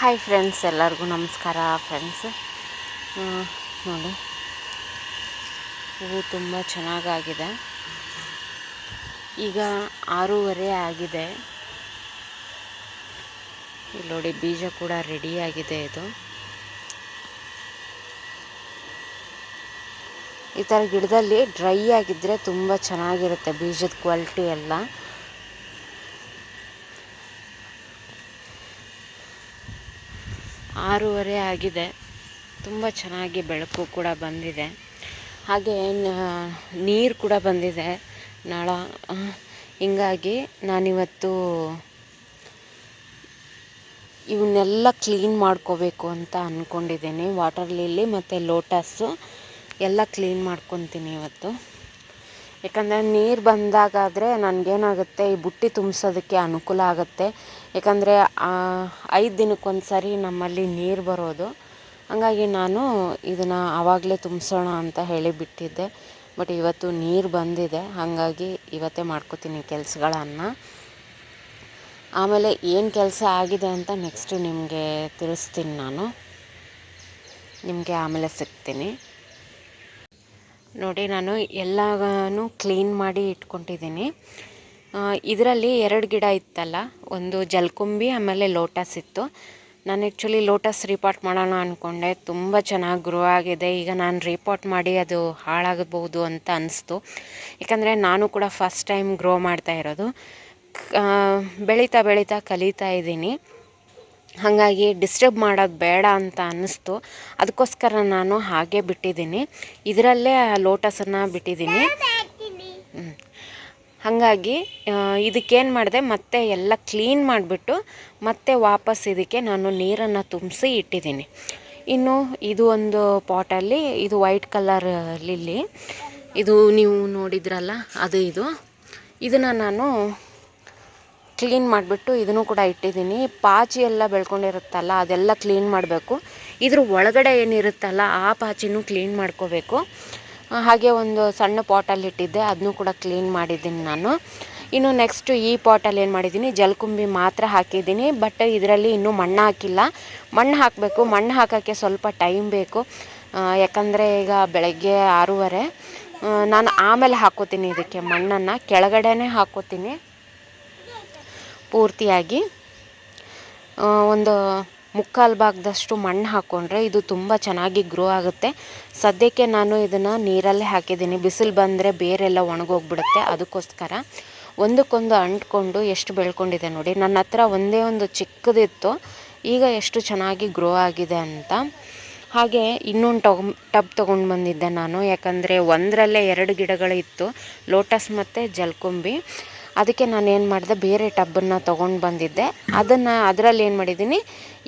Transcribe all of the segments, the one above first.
Hi friends ಎಲ್ಲರಿಗೂ ನಮಸ್ಕಾರ friends ನೋಡಿ. ಹೂವು ತುಂಬ ಚೆನ್ನಾಗಾಗಿದೆ. ಈಗ ಆರೂವರೆ ಆಗಿದೆ. ಇಲ್ಲಿ ನೋಡಿ ಬೀಜ ಕೂಡ ರೆಡಿಯಾಗಿದೆ ಇದು. ಈ ಥರ ಗಿಡದಲ್ಲಿ ಡ್ರೈ ಆಗಿದ್ದರೆ ತುಂಬ ಚೆನ್ನಾಗಿರುತ್ತೆ ಬೀಜದ ಕ್ವಾಲಿಟಿ ಎಲ್ಲ. ಆರೂವರೆ ಆಗಿದೆ. ತುಂಬ ಚೆನ್ನಾಗಿ ಬೆಳಕು ಕೂಡ ಬಂದಿದೆ. ಹಾಗೆ ನೀರು ಕೂಡ ಬಂದಿದೆ. ನಳ ಹಿಂಗಾಗಿ ನಾನಿವತ್ತು ಇವನ್ನೆಲ್ಲ ಕ್ಲೀನ್ ಮಾಡ್ಕೋಬೇಕು ಅಂತ ಅಂದ್ಕೊಂಡಿದ್ದೀನಿ ವಾಟರ್ ಲಿಲ್ಲಿ ಮತ್ತು ಲೋಟಸ್ಸು ಎಲ್ಲ ಕ್ಲೀನ್ ಮಾಡ್ಕೊತೀನಿ ಇವತ್ತು. ಯಾಕಂದರೆ ನೀರು ಬಂದಾಗಾದರೆ ನನಗೇನಾಗುತ್ತೆ, ಈ ಬುಟ್ಟಿ ತುಂಬಿಸೋದಕ್ಕೆ ಅನುಕೂಲ ಆಗುತ್ತೆ. ಯಾಕಂದರೆ ಐದು ದಿನಕ್ಕೊಂದು ಸರಿ ನಮ್ಮಲ್ಲಿ ನೀರು ಬರೋದು. ಹಾಗಾಗಿ ನಾನು ಇದನ್ನು ಆವಾಗಲೇ ತುಂಬಿಸೋಣ ಅಂತ ಹೇಳಿ ಬಿಟ್ಟಿದ್ದೆ. ಬಟ್ ಇವತ್ತು ನೀರು ಬಂದಿದೆ. ಹಾಗಾಗಿ ಇವತ್ತೇ ಮಾಡ್ಕೋತೀನಿ ಕೆಲಸಗಳನ್ನು. ಆಮೇಲೆ ಏನು ಕೆಲಸ ಆಗಿದೆ ಅಂತ ನೆಕ್ಸ್ಟು ನಿಮಗೆ ತಿಳಿಸ್ತೀನಿ ನಾನು. ನಿಮಗೆ ಆಮೇಲೆ ಸಿಗ್ತೀನಿ. ನೋಡಿ, ನಾನು ಎಲ್ಲನೂ ಕ್ಲೀನ್ ಮಾಡಿ ಇಟ್ಕೊಂಡಿದ್ದೀನಿ. ಇದರಲ್ಲಿ ಎರಡು ಗಿಡ ಇತ್ತಲ್ಲ, ಒಂದು ಜಲ್ಕುಂಬಿ, ಆಮೇಲೆ ಲೋಟಸ್ ಇತ್ತು. ನಾನು ಆ್ಯಕ್ಚುಲಿ ಲೋಟಸ್ ರಿಪೋರ್ಟ್ ಮಾಡೋಣ ಅಂದ್ಕೊಂಡೆ ತುಂಬ ಚೆನ್ನಾಗಿ ಗ್ರೋ ಆಗಿದೆ. ಈಗ ನಾನು ರಿಪೋರ್ಟ್ ಮಾಡಿ ಅದು ಹಾಳಾಗಬಹುದು ಅಂತ ಅನಿಸ್ತು. ಯಾಕಂದರೆ ನಾನು ಕೂಡ ಫಸ್ಟ್ ಟೈಮ್ ಗ್ರೋ ಮಾಡ್ತಾ ಇರೋದು. ಬೆಳೀತಾ ಬೆಳೀತಾ ಕಲಿತಾ ಇದ್ದೀನಿ. ಹಾಗಾಗಿ ಡಿಸ್ಟರ್ಬ್ ಮಾಡೋದು ಬೇಡ ಅಂತ ಅನ್ನಿಸ್ತು. ಅದಕ್ಕೋಸ್ಕರ ನಾನು ಹಾಗೆ ಬಿಟ್ಟಿದ್ದೀನಿ. ಇದರಲ್ಲೇ ಲೋಟಸನ್ನು ಬಿಟ್ಟಿದ್ದೀನಿ. ಹಾಗಾಗಿ ಇದಕ್ಕೇನು ಮಾಡಿದೆ, ಮತ್ತೆ ಎಲ್ಲ ಕ್ಲೀನ್ ಮಾಡಿಬಿಟ್ಟು ಮತ್ತೆ ವಾಪಸ್ ಇದಕ್ಕೆ ನಾನು ನೀರನ್ನು ತುಂಬಿಸಿ ಇಟ್ಟಿದ್ದೀನಿ. ಇನ್ನು ಇದು ಒಂದು ಪಾಟಲ್ಲಿ ಇದು ವೈಟ್ ಕಲರ್ ಲಿಲ್ಲಿ ಇದು ನೀವು ನೋಡಿದ್ರಲ್ಲ, ಅದು ಇದು. ಇದನ್ನು ನಾನು ಕ್ಲೀನ್ ಮಾಡಿಬಿಟ್ಟು ಇದನ್ನು ಕೂಡ ಇಟ್ಟಿದ್ದೀನಿ. ಪಾಚಿ ಎಲ್ಲ ಬೆಳ್ಕೊಂಡಿರುತ್ತಲ್ಲ, ಅದೆಲ್ಲ ಕ್ಲೀನ್ ಮಾಡಬೇಕು. ಇದ್ರ ಒಳಗಡೆ ಏನಿರುತ್ತಲ್ಲ, ಆ ಪಾಚಿನೂ ಕ್ಲೀನ್ ಮಾಡ್ಕೋಬೇಕು. ಹಾಗೆ ಒಂದು ಸಣ್ಣ ಪಾಟಲ್ಲಿ ಇಟ್ಟಿದ್ದೆ ಅದನ್ನೂ ಕೂಡ ಕ್ಲೀನ್ ಮಾಡಿದ್ದೀನಿ ನಾನು. ಇನ್ನು ನೆಕ್ಸ್ಟು ಈ ಪಾಟಲ್ಲಿ ಏನು ಮಾಡಿದ್ದೀನಿ, ಜಲಕುಂಬಿ ಮಾತ್ರ ಹಾಕಿದ್ದೀನಿ. ಬಟ್ ಇದರಲ್ಲಿ ಇನ್ನೂ ಮಣ್ಣು ಹಾಕಿಲ್ಲ. ಮಣ್ಣು ಹಾಕಬೇಕು, ಮಣ್ಣು ಹಾಕೋಕ್ಕೆ ಸ್ವಲ್ಪ ಟೈಮ್ ಬೇಕು. ಯಾಕಂದರೆ ಈಗ ಬೆಳಗ್ಗೆ ಆರೂವರೆ. ನಾನು ಆಮೇಲೆ ಹಾಕೋತೀನಿ ಇದಕ್ಕೆ ಮಣ್ಣನ್ನು, ಕೆಳಗಡೆನೇ ಹಾಕೋತೀನಿ. ಪೂರ್ತಿಯಾಗಿ ಒಂದು ಮುಕ್ಕಾಲು ಭಾಗದಷ್ಟು ಮಣ್ಣು ಹಾಕ್ಕೊಂಡ್ರೆ ಇದು ತುಂಬ ಚೆನ್ನಾಗಿ ಗ್ರೋ ಆಗುತ್ತೆ. ಸದ್ಯಕ್ಕೆ ನಾನು ಇದನ್ನು ನೀರಲ್ಲೇ ಹಾಕಿದ್ದೀನಿ. ಬಿಸಿಲು ಬಂದರೆ ಬೇರೆಲ್ಲ ಒಣಗೋಗ್ಬಿಡುತ್ತೆ. ಅದಕ್ಕೋಸ್ಕರ ಒಂದಕ್ಕೊಂದು ಅಂಟ್ಕೊಂಡು ಎಷ್ಟು ಬೆಳ್ಕೊಂಡಿದೆ ನೋಡಿ. ನನ್ನ ಹತ್ರ ಒಂದೇ ಒಂದು ಚಿಕ್ಕದಿತ್ತು. ಈಗ ಎಷ್ಟು ಚೆನ್ನಾಗಿ ಗ್ರೋ ಆಗಿದೆ ಅಂತ. ಹಾಗೆ ಇನ್ನೊಂದು ಟೊ ಟಬ್ ತೊಗೊಂಡು ಬಂದಿದ್ದೆ ನಾನು. ಯಾಕಂದರೆ ಒಂದರಲ್ಲೇ ಎರಡು ಗಿಡಗಳು ಇತ್ತು ಲೋಟಸ್ ಮತ್ತು ಜಲ್ಕುಂಬಿ. ಅದಕ್ಕೆ ನಾನು ಏನು ಮಾಡಿದೆ, ಬೇರೆ ಟಬ್ಬನ್ನು ತೊಗೊಂಡು ಬಂದಿದ್ದೆ. ಅದನ್ನು ಅದರಲ್ಲಿ ಏನು ಮಾಡಿದ್ದೀನಿ,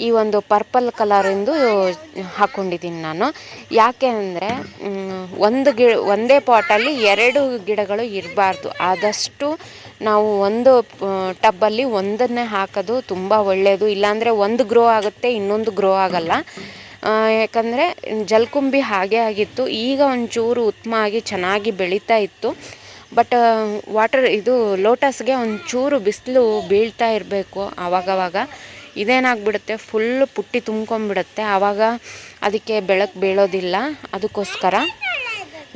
ಈ ಒಂದು ಪರ್ಪಲ್ ಕಲರಿಂದು ಹಾಕ್ಕೊಂಡಿದ್ದೀನಿ ನಾನು. ಯಾಕೆ ಅಂದರೆ ಒಂದು ಗಿ, ಒಂದೇ ಪಾಟಲ್ಲಿ ಎರಡು ಗಿಡಗಳು ಇರಬಾರ್ದು. ಆದಷ್ಟು ನಾವು ಒಂದು ಟಬ್ಬಲ್ಲಿ ಒಂದನ್ನೇ ಹಾಕೋದು ತುಂಬ ಒಳ್ಳೆಯದು ಇಲ್ಲಾಂದರೆ ಒಂದು ಗ್ರೋ ಆಗುತ್ತೆ, ಇನ್ನೊಂದು ಗ್ರೋ ಆಗಲ್ಲ. ಯಾಕಂದರೆ ಜಲ್ಕುಂಬಿ ಹಾಗೆ ಆಗಿತ್ತು. ಈಗ ಒಂಚೂರು ಉತ್ತಮ ಆಗಿ ಚೆನ್ನಾಗಿ ಬೆಳೀತಾ ಇತ್ತು. ಬಟ್ ವಾಟರ್ ಇದು ಲೋಟಸ್ಗೆ ಒಂಚೂರು ಬಿಸಿಲು ಬೀಳ್ತಾ ಇರಬೇಕು ಆವಾಗವಾಗ. ಇದೇನಾಗ್ಬಿಡುತ್ತೆ? ಫುಲ್ ಪುಟ್ಟಿ ತುಂಬ್ಕೊಂಬಿಡುತ್ತೆ ಆವಾಗ ಅದಕ್ಕೆ ಬೆಳಕು ಬೀಳೋದಿಲ್ಲ. ಅದಕ್ಕೋಸ್ಕರ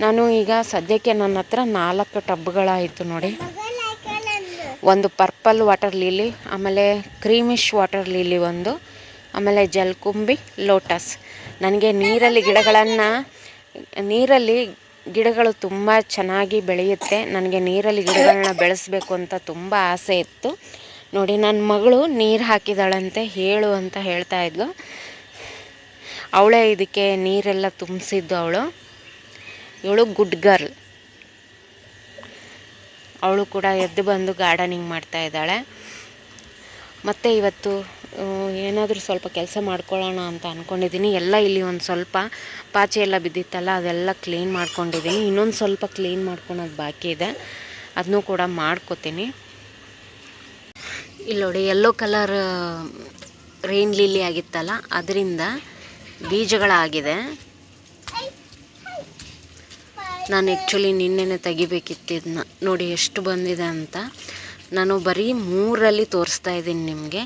ನಾನು ಈಗ ಸದ್ಯಕ್ಕೆ ನನ್ನ ಹತ್ರ ನಾಲ್ಕು ಟಬ್ಗಳಾಯಿತು ನೋಡಿ. ಒಂದು ಪರ್ಪಲ್ ವಾಟರ್ ಲೀಲಿ ಆಮೇಲೆ ಕ್ರೀಮಿಶ್ ವಾಟರ್ ಲೀಲಿ ಒಂದು, ಆಮೇಲೆ ಜಲ್ಕುಂಬಿ ಲೋಟಸ್ ನನಗೆ ನೀರಲ್ಲಿ ಗಿಡಗಳನ್ನು, ನೀರಲ್ಲಿ ಗಿಡಗಳು ತುಂಬ ಚೆನ್ನಾಗಿ ಬೆಳೆಯುತ್ತೆ. ನನಗೆ ನೀರಲ್ಲಿ ಗಿಡಗಳನ್ನ ಬೆಳೆಸಬೇಕು ಅಂತ ತುಂಬ ಆಸೆ ಇತ್ತು. ನೋಡಿ ನನ್ನ ಮಗಳು ನೀರು ಹಾಕಿದಾಳಂತೆ ಹೇಳು ಅಂತ ಹೇಳ್ತಾ ಇದ್ಲು. ಅವಳೇ ಇದಕ್ಕೆ ನೀರೆಲ್ಲ ತುಂಬಿಸಿದ್ದು ಅವಳು. ಇವಳು ಗುಡ್ ಗರ್ಲ್. ಅವಳು ಕೂಡ ಎದ್ದು ಬಂದು ಗಾರ್ಡನಿಂಗ್ ಮಾಡ್ತಾ ಇದ್ದಾಳೆ. ಮತ್ತು ಇವತ್ತು ಏನಾದರೂ ಸ್ವಲ್ಪ ಕೆಲಸ ಮಾಡ್ಕೊಳ್ಳೋಣ ಅಂತ ಅಂದ್ಕೊಂಡಿದ್ದೀನಿ ಎಲ್ಲ ಇಲ್ಲಿ ಒಂದು ಸ್ವಲ್ಪ ಪಾಚೆ ಎಲ್ಲ ಬಿದ್ದಿತ್ತಲ್ಲ, ಅದೆಲ್ಲ ಕ್ಲೀನ್ ಮಾಡ್ಕೊಂಡಿದ್ದೀನಿ. ಇನ್ನೊಂದು ಸ್ವಲ್ಪ ಕ್ಲೀನ್ ಮಾಡ್ಕೊಳೋದು ಬಾಕಿ ಇದೆ. ಅದನ್ನೂ ಕೂಡ ಮಾಡ್ಕೋತೀನಿ. ಇಲ್ಲಿ ನೋಡಿ ಯೆಲ್ಲೋ ಕಲರ್ ರೈನ್ ಲಿಲ್ಲಿ ಆಗಿತ್ತಲ್ಲ, ಅದರಿಂದ ಬೀಜಗಳಾಗಿದೆ. ನಾನು ಆ್ಯಕ್ಚುಲಿ ನಿನ್ನೆನೆ ತೆಗಿಬೇಕಿತ್ತು ಇದನ್ನ ನೋಡಿ, ಎಷ್ಟು ಬಂದಿದೆ ಅಂತ. ನಾನು ಬರೀ ಮೂರಲ್ಲಿ ತೋರಿಸ್ತಾ ಇದ್ದೀನಿ ನಿಮಗೆ.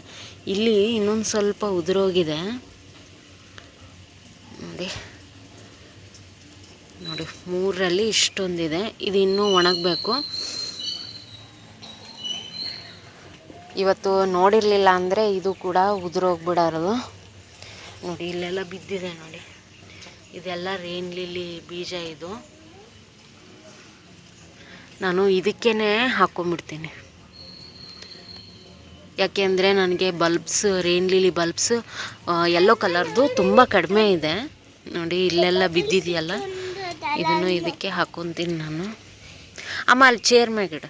ಇಲ್ಲಿ ಇನ್ನೊಂದು ಸ್ವಲ್ಪ ಉದುರೋಗಿದೆ. ನೋಡಿ. ನೋಡಿ ಮೂರರಲ್ಲಿ ಇಷ್ಟೊಂದಿದೆ. ಇದು ಇನ್ನೂ ಒಣಗಬೇಕು. ಇವತ್ತು ನೋಡಿರಲಿಲ್ಲ ಅಂದರೆ ಇದು ಕೂಡ ಉದುರೋಗ್ಬಿಡೋದು. ನೋಡಿ, ಇಲ್ಲೆಲ್ಲ ಬಿದ್ದಿದೆ ನೋಡಿ. ಇದೆಲ್ಲ ರೇನ್ ಲಿಲ್ಲಿ ಬೀಜ ಇದು. ನಾನು ಇದಕ್ಕೇ ಹಾಕ್ಕೊಂಬಿಡ್ತೀನಿ ಯಾಕೆಂದರೆ ನನಗೆ bulbs rain lily bulbs yellow ಕಲರ್ದು ತುಂಬ ಕಡಿಮೆ ಇದೆ. ನೋಡಿ, ಇಲ್ಲೆಲ್ಲ ಬಿದ್ದಿದೆಯಲ್ಲ? ಇದನ್ನು ಇದಕ್ಕೆ ಹಾಕೊತೀನಿ ನಾನು. ಅಮ್ಮ, ಅಲ್ಲಿ ಚೇರ್ ಮ್ಯಾಗಿಡ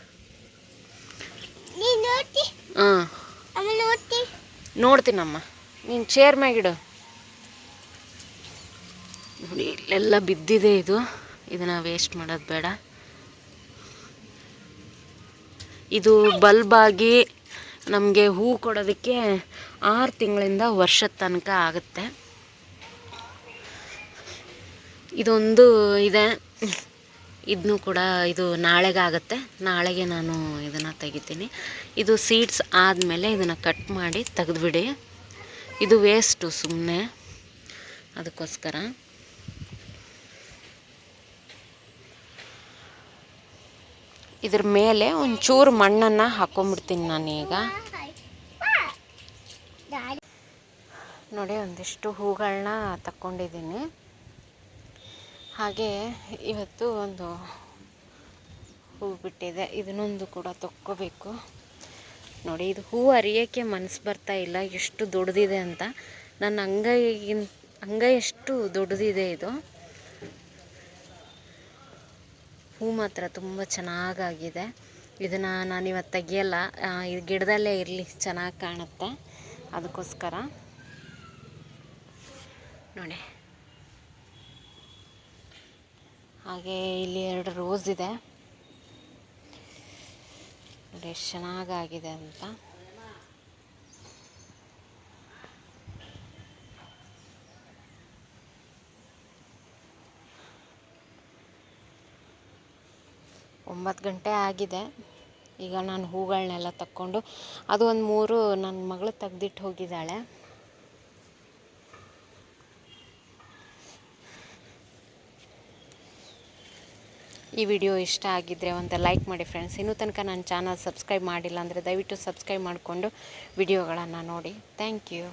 ಹಾಂ. ನೋಡ್ತೀನಮ್ಮ. ನೀನು ಚೇರ್ ಮ್ಯಾಗಿಡು ನೋಡಿ, ಇಲ್ಲೆಲ್ಲ ಬಿದ್ದಿದೆ ಇದು. ಇದನ್ನು ವೇಸ್ಟ್ ಮಾಡೋದು ಬೇಡ. ಇದು ಬಲ್ಬಾಗಿ ನಮಗೆ ಹೂ ಕೊಡೋದಕ್ಕೆ ಆರು ತಿಂಗಳಿಂದ ವರ್ಷದ ತನಕ ಆಗುತ್ತೆ. ಇದೊಂದು ಇದೆ. ಇದನ್ನು ಕೂಡ ಇದು ನಾಳೆಗಾಗುತ್ತೆ ನಾಳೆಗೆ ನಾನು ಇದನ್ನು ತೆಗಿತೀನಿ. ಇದು ಸೀಡ್ಸ್ ಆದಮೇಲೆ ಇದನ್ನು ಕಟ್ ಮಾಡಿ ತೆಗೆದುಬಿಡಿ. ಇದು ವೇಸ್ಟು ಸುಮ್ಮನೆ ಅದಕ್ಕೋಸ್ಕರ. ಇದ್ರ ಮೇಲೆ ಒಂಚೂರು ಮಣ್ಣನ್ನು ಹಾಕೊಂಬಿಡ್ತೀನಿ ನಾನೀಗ. ನೋಡಿ, ಒಂದಿಷ್ಟು ಹೂಗಳನ್ನ ತಕ್ಕೊಂಡಿದ್ದೀನಿ. ಹಾಗೆ ಇವತ್ತು ಒಂದು ಹೂ ಬಿಟ್ಟಿದೆ. ಇದನ್ನೊಂದು ಕೂಡ ತಕ್ಕೋಬೇಕು. ನೋಡಿ, ಇದು ಹೂ ಅರಿಯೋಕ್ಕೆ ಮನಸ್ಸು ಬರ್ತಾ ಇಲ್ಲ. ಎಷ್ಟು ದೊಡ್ಡದಿದೆ ಅಂತ. ನನ್ನ ಅಂಗೈಗಿನ್ ಅಂಗೈ ಎಷ್ಟು ದೊಡ್ಡದಿದೆ ಇದು. ಹೂ ಮಾತ್ರ ತುಂಬ ಚೆನ್ನಾಗಾಗಿದೆ. ಇದನ್ನು ನಾನು ಇವತ್ತು ತೆಗಿಯಲ್ಲ. ಇದು ಗಿಡದಲ್ಲೇ ಇರಲಿ, ಚೆನ್ನಾಗಿ ಕಾಣುತ್ತೆ. ಅದಕ್ಕೋಸ್ಕರ. ನೋಡಿ. ಹಾಗೆ ಇಲ್ಲಿ ಎರಡು ರೋಸ್ ಇದೆ. ನೋಡಿ, ಎಷ್ಟು ಚೆನ್ನಾಗಾಗಿದೆ ಅಂತ. ಒಂಬತ್ತು ಗಂಟೆ ಆಗಿದೆ. ಈಗ ನಾನು ಹೂಗಳನ್ನೆಲ್ಲ ತಕ್ಕೊಂಡು, ಅದು ಒಂದು ಮೂರು ನನ್ನ ಮಗಳು ತೆಗ್ದಿಟ್ಟು ಹೋಗಿದ್ದಾಳೆ. ಈ ವಿಡಿಯೋ ಇಷ್ಟ ಆಗಿದ್ದರೆ ಒಂದು ಲೈಕ್ ಮಾಡಿ ಫ್ರೆಂಡ್ಸ್. ಇನ್ನೂ ತನಕ ನನ್ನ ಚಾನಲ್ ಸಬ್ಸ್ಕ್ರೈಬ್ ಮಾಡಿಲ್ಲ ಅಂದರೆ ದಯವಿಟ್ಟು ಸಬ್ಸ್ಕ್ರೈಬ್ ಮಾಡಿಕೊಂಡು ವಿಡಿಯೋಗಳನ್ನು ನೋಡಿ. Thank you.